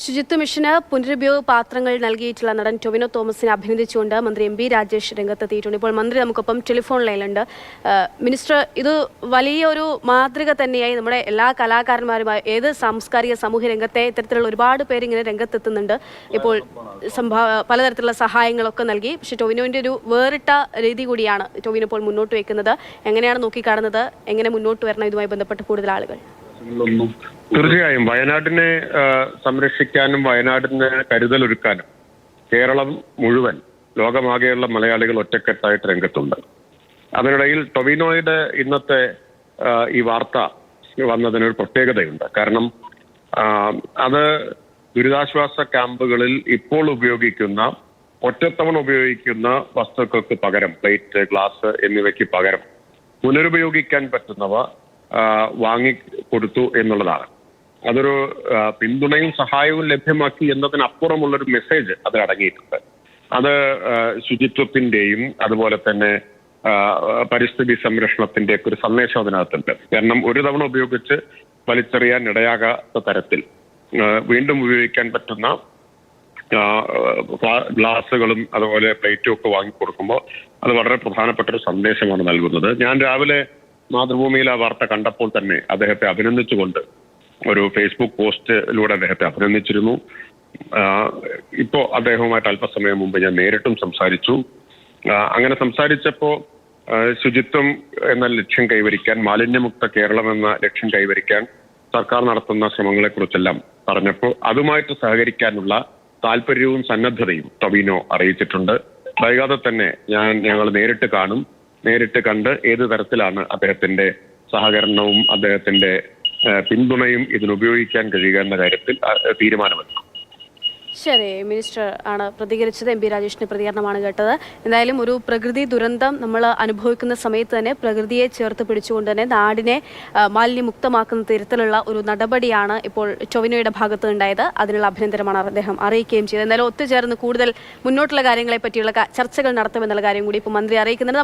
ശുചിത്വ മിഷന് പുനരുപയോഗ പാത്രങ്ങൾ നൽകിയിട്ടുള്ള നടൻ ടൊവിനോ തോമസിനെ അഭിനന്ദിച്ചുകൊണ്ട് മന്ത്രി എം ബി രാജേഷ് രംഗത്തെത്തിയിട്ടുണ്ട്. ഇപ്പോൾ മന്ത്രി നമുക്കൊപ്പം ടെലിഫോൺ ലൈനുണ്ട് മിനിസ്റ്റർ ഇത് വലിയൊരു മാതൃക തന്നെയായി നമ്മുടെ എല്ലാ കലാകാരന്മാരുമായി ഏത് സാംസ്കാരിക സമൂഹ രംഗത്തെ ഇത്തരത്തിലുള്ള ഒരുപാട് പേര് ഇങ്ങനെ രംഗത്തെത്തുന്നുണ്ട്. ഇപ്പോൾ സംഭവ പലതരത്തിലുള്ള സഹായങ്ങളൊക്കെ നൽകി. പക്ഷേ ടൊവിനോവിന്റെ ഒരു വേറിട്ട രീതി കൂടിയാണ് ടൊവിനോ ഇപ്പോൾ മുന്നോട്ട് വെക്കുന്നത്. എങ്ങനെയാണ് നോക്കിക്കാണുന്നത്? എങ്ങനെ മുന്നോട്ട് വരണം? ഇതുമായി ബന്ധപ്പെട്ട് കൂടുതൽ ആളുകൾ. തീർച്ചയായും. വയനാടിനെ സംരക്ഷിക്കാനും വയനാടിന് കരുതലൊരുക്കാനും കേരളം മുഴുവൻ ലോകമാകെയുള്ള മലയാളികൾ ഒറ്റക്കെട്ടായിട്ട് രംഗത്തുണ്ട്. അതിനിടയിൽ ടൊവിനോയുടെ ഇന്നത്തെ ഈ വാർത്ത വന്നതിനൊരു പ്രത്യേകതയുണ്ട്. കാരണം അത് ദുരിതാശ്വാസ ക്യാമ്പുകളിൽ ഇപ്പോൾ ഉപയോഗിക്കുന്ന ഒറ്റത്തവണ ഉപയോഗിക്കുന്ന വസ്തുക്കൾക്ക് പകരം പ്ലേറ്റ് ഗ്ലാസ് എന്നിവയ്ക്ക് പകരം പുനരുപയോഗിക്കാൻ പറ്റുന്നവ ആ, വാങ്ങിക്കൊടുത്തു എന്നുള്ളതാണ്. അതൊരു പിന്തുണയും സഹായവും ലഭ്യമാക്കി എന്നതിനപ്പുറമുള്ളൊരു മെസ്സേജ് അതിൽ അടങ്ങിയിട്ടുണ്ട്. അത് ശുചിത്വത്തിന്റെയും അതുപോലെ തന്നെ പരിസ്ഥിതി സംരക്ഷണത്തിന്റെ ഒക്കെ ഒരു സന്ദേശം അതിനകത്തുണ്ട്. കാരണം ഒരു തവണ ഉപയോഗിച്ച് വലിച്ചെറിയാൻ ഇടയാകാത്ത തരത്തിൽ വീണ്ടും ഉപയോഗിക്കാൻ പറ്റുന്ന ഗ്ലാസ്സുകളും അതുപോലെ പ്ലേറ്റും ഒക്കെ വാങ്ങി കൊടുക്കുമ്പോൾ അത് വളരെ പ്രധാനപ്പെട്ട ഒരു സന്ദേശമാണ് നൽകുന്നത്. ഞാൻ രാവിലെ മാതൃഭൂമിയിൽ ആ വാർത്ത കണ്ടപ്പോൾ തന്നെ അദ്ദേഹത്തെ അഭിനന്ദിച്ചുകൊണ്ട് ഒരു ഫേസ്ബുക്ക് പോസ്റ്റിലൂടെ അദ്ദേഹത്തെ അഭിനന്ദിച്ചിരുന്നു. ഇപ്പോ അദ്ദേഹവുമായിട്ട് അല്പസമയം മുമ്പ് ഞാൻ നേരിട്ടും സംസാരിച്ചു. അങ്ങനെ സംസാരിച്ചപ്പോ ശുചിത്വം എന്ന ലക്ഷ്യം കൈവരിക്കാൻ മാലിന്യമുക്ത കേരളം എന്ന ലക്ഷ്യം കൈവരിക്കാൻ സർക്കാർ നടത്തുന്ന ശ്രമങ്ങളെ കുറിച്ചെല്ലാം പറഞ്ഞപ്പോൾ അതുമായിട്ട് സഹകരിക്കാനുള്ള താല്പര്യവും സന്നദ്ധതയും ടൊവിനോ അറിയിച്ചിട്ടുണ്ട്. വൈകാതെ തന്നെ ഞാൻ ഞങ്ങൾ നേരിട്ട് കാണും. നേരിട്ട് കണ്ട് ഏത് തരത്തിലാണ് അദ്ദേഹത്തിന്റെ സഹകരണവും അദ്ദേഹത്തിന്റെ പിന്തുണയും ഇതിനുപയോഗിക്കാൻ കഴിയുക എന്ന കാര്യത്തിൽ തീരുമാനമെടുക്കും. ശരി മിനിസ്റ്റർ ആണ് പ്രതികരിച്ചത്. എം പി രാജേഷിന്റെ പ്രതികരണമാണ് കേട്ടത്. എന്തായാലും ഒരു പ്രകൃതി ദുരന്തം നമ്മൾ അനുഭവിക്കുന്ന സമയത്ത് തന്നെ പ്രകൃതിയെ ചേർത്ത് പിടിച്ചുകൊണ്ട് തന്നെ നാടിനെ മാലിന്യമുക്തമാക്കുന്ന തരത്തിലുള്ള ഒരു നടപടിയാണ് ഇപ്പോൾ ചൊവിനോയുടെ ഭാഗത്ത് ഉണ്ടായത്. അതിനുള്ള അഭിനന്ദനമാണ് അദ്ദേഹം അറിയിക്കുകയും ചെയ്തത്. എന്തായാലും ഒത്തുചേർന്ന് കൂടുതൽ മുന്നോട്ടുള്ള കാര്യങ്ങളെ പറ്റിയുള്ള ചർച്ചകൾ നടത്തുമെന്നുള്ള കാര്യം കൂടി ഇപ്പോൾ മന്ത്രി അറിയിക്കുന്നുണ്ട്.